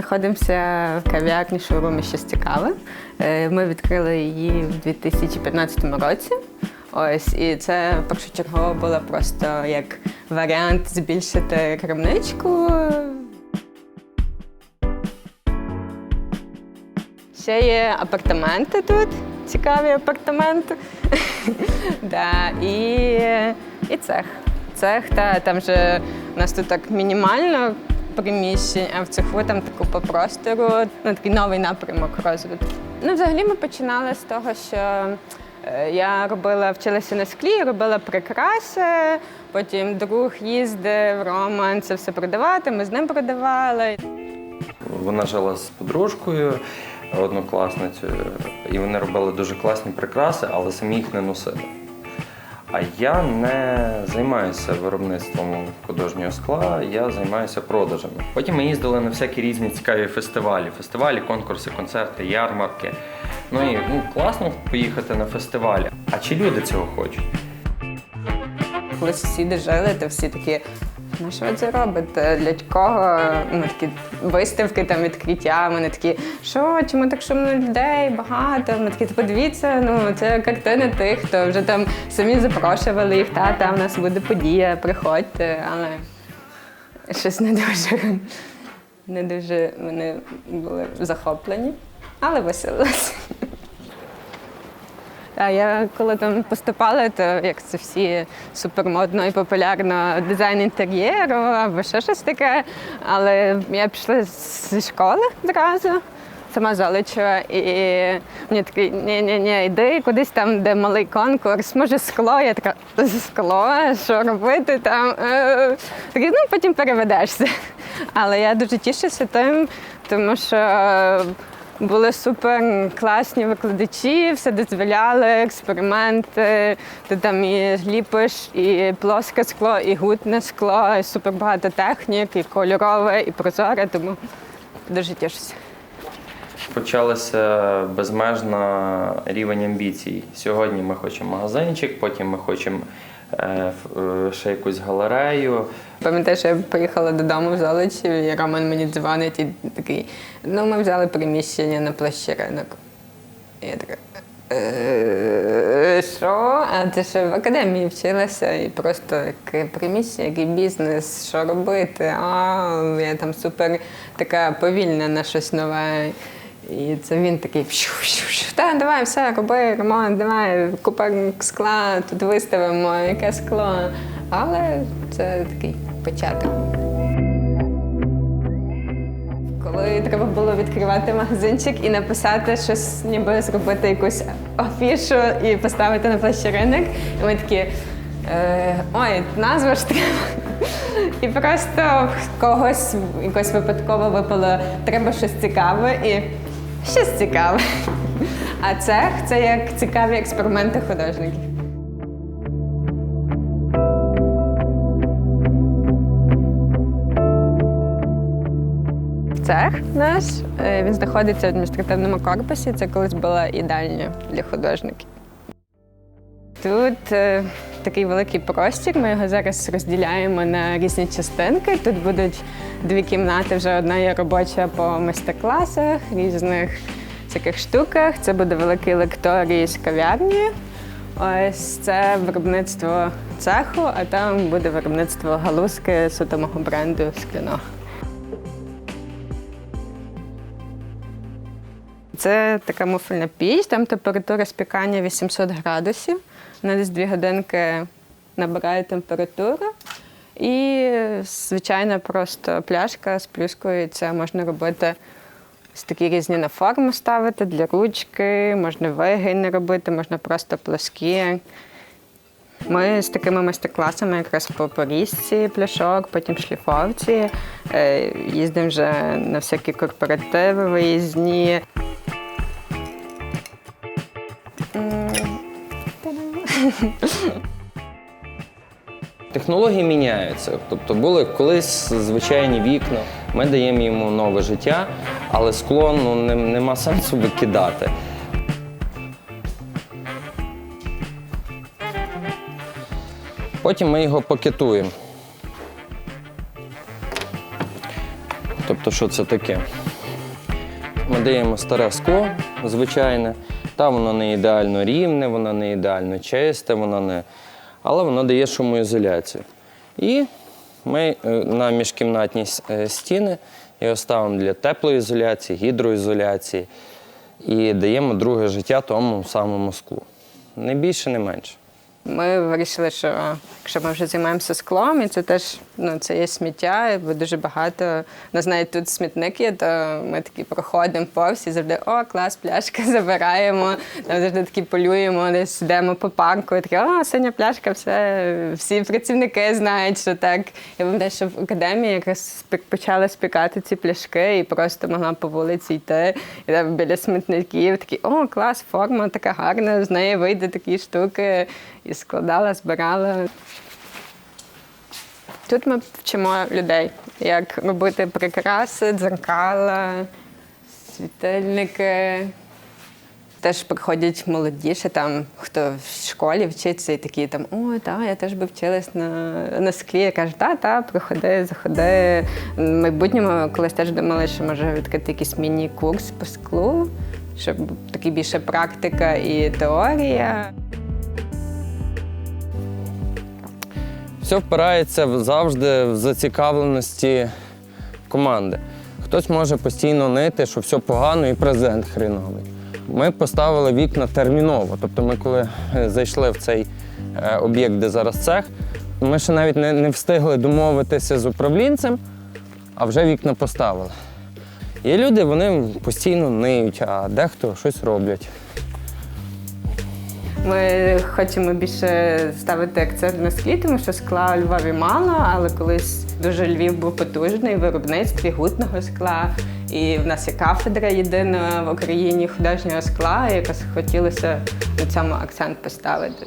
знаходимося в кав'ярні шоурумі щось цікаве. Ми відкрили її в 2015 році. Ось, і це першочергово було просто як варіант збільшити крамничку. Ще є апартаменти тут, цікаві апартаменти. да, і, і цех. Цех, та, там же у нас тут так мінімально приміщень, а в цеху там таку по простору, ну, такий новий напрямок розвитку. Ну, взагалі ми починали з того, що е, я робила, вчилася на склі, робила прикраси, потім друг їздив, Роман це все продавати, ми з ним продавали. Вона жила з подружкою, однокласницею, і вони робили дуже класні прикраси, але самі їх не носили. А я не займаюся виробництвом художнього скла, я займаюся продажами. Потім ми їздили на всякі різні цікаві фестивалі. Фестивалі, конкурси, концерти, ярмарки. Ну і ну, класно поїхати на фестивалі. А чи люди цього хочуть? Коли сусіди жили, то всі такі. Ну що це робите? Для кого? Ну, такі виставки, там відкриття. Вони такі, що, чому так шумно людей, багато? Ми такі, подивіться, ну це картини тих, хто вже там самі запрошували їх, та там у нас буде подія, приходьте, але щось не дуже, не дуже вони були захоплені, але веселилися. А я коли там поступала, то як це всі супермодно і популярно дизайн інтер'єру або ще щось таке. Але я пішла зі школи одразу, сама Золочева, і мені такий, ні-ні-ні, йди кудись там, де малий конкурс, може скло. Я така, скло, що робити там? Е, Такий, ну потім переведешся. Але я дуже тішуся тим, тому що. Були супер класні викладачі, все дозволяли, експерименти. Ти там і ліпиш, і плоске скло, і гутне скло, і супер багато технік, і кольорове, і прозоре, тому дуже тішуся. Почалася безмежна рівень амбіцій. Сьогодні ми хочемо магазинчик, потім ми хочемо ще якусь галерею. Пам'ятаю, що я поїхала додому в Золочів, і Роман мені дзвонить і такий, ну ми взяли приміщення на площі ринок. І я така. «Е, Що? А ти ще в академії вчилася і просто яке приміщення, який бізнес, що робити? А я там супер така повільна на щось нове. І це він такий та давай все, роби ремонт, давай купа скла, тут виставимо, яке скло. Але це такий початок. Коли треба було відкривати магазинчик і написати щось, ніби зробити якусь афішу і поставити на площі ринок. І ми такі. Е, Ой, назва ж треба. І просто когось якось випадково випало треба щось цікаве і щось цікаве. А цех це як цікаві експерименти художників. Цех наш е, він знаходиться в адміністративному корпусі. Це колись була їдальня для художників. Тут е, такий великий простір. Ми його зараз розділяємо на різні частинки. Тут будуть дві кімнати. Вже одна є робоча по майстер-класах, різних таких штуках. Це буде великий лекторій з кав'ярні. Ось це виробництво цеху, а там буде виробництво галузки суто мого бренду скляного. Це така муфельна піч, там температура спікання 800 градусів. Вона десь дві годинки набирає температуру. І звичайна просто пляшка з. Це можна робити ось такі різні на форму ставити для ручки, можна вигини робити, можна просто плоскі. Ми з такими майстер-класами якраз по порізці пляшок, потім шліфовці. Е, Їздимо вже на всякі корпоративи виїзні. Технології міняються. Тобто були колись звичайні вікна, ми даємо йому нове життя, але скло ну, не- нема сенсу викидати. Потім ми його пакетуємо. Тобто що це таке? Ми даємо старе скло, звичайне. Там воно не ідеально рівне, воно не ідеально чисте, воно не. Але воно дає шумоізоляцію. І ми е, на міжкімнатні е, стіни його ставимо для теплоізоляції, гідроізоляції і даємо друге життя тому самому склу. Не більше, не менше. Ми вирішили, що якщо ми вже займаємося склом, і це теж ну, це є сміття, бо дуже багато. Ну, знаєте, тут смітник є, то ми такі проходимо повз і завжди о, клас, пляшка забираємо. Там завжди такі полюємо, десь йдемо по парку, і такі, о, синя пляшка, все, всі працівники знають, що так. Я пам'ятаю, що в академії якраз почали спікати ці пляшки і просто могла по вулиці йти. І там біля смітників такі, о, клас, форма така гарна, з неї вийде такі штуки. І складала, збирала. Тут ми вчимо людей, як робити прикраси, дзеркала, світильники. Теж приходять молодіше, там, хто в школі вчиться, і такі там, о, та, я теж би вчилась на, на склі. Я кажу, та, та, приходи, заходи. В майбутньому колись теж думали, що може відкрити якийсь міні-курс по склу, щоб таки більше практика і теорія. Все впирається завжди в зацікавленості команди. Хтось може постійно нити, що все погано і презент хреновий. Ми поставили вікна терміново. Тобто, ми коли е, зайшли в цей е, об'єкт, де зараз цех, ми ще навіть не, встигли домовитися з управлінцем, а вже вікна поставили. Є люди, вони постійно ниють, а дехто щось роблять. Ми хочемо більше ставити акцент на склі, тому що скла у Львові мало, але колись дуже Львів був потужний в виробництві гутного скла. І в нас є кафедра єдина в Україні художнього скла, і якось хотілося на цьому акцент поставити.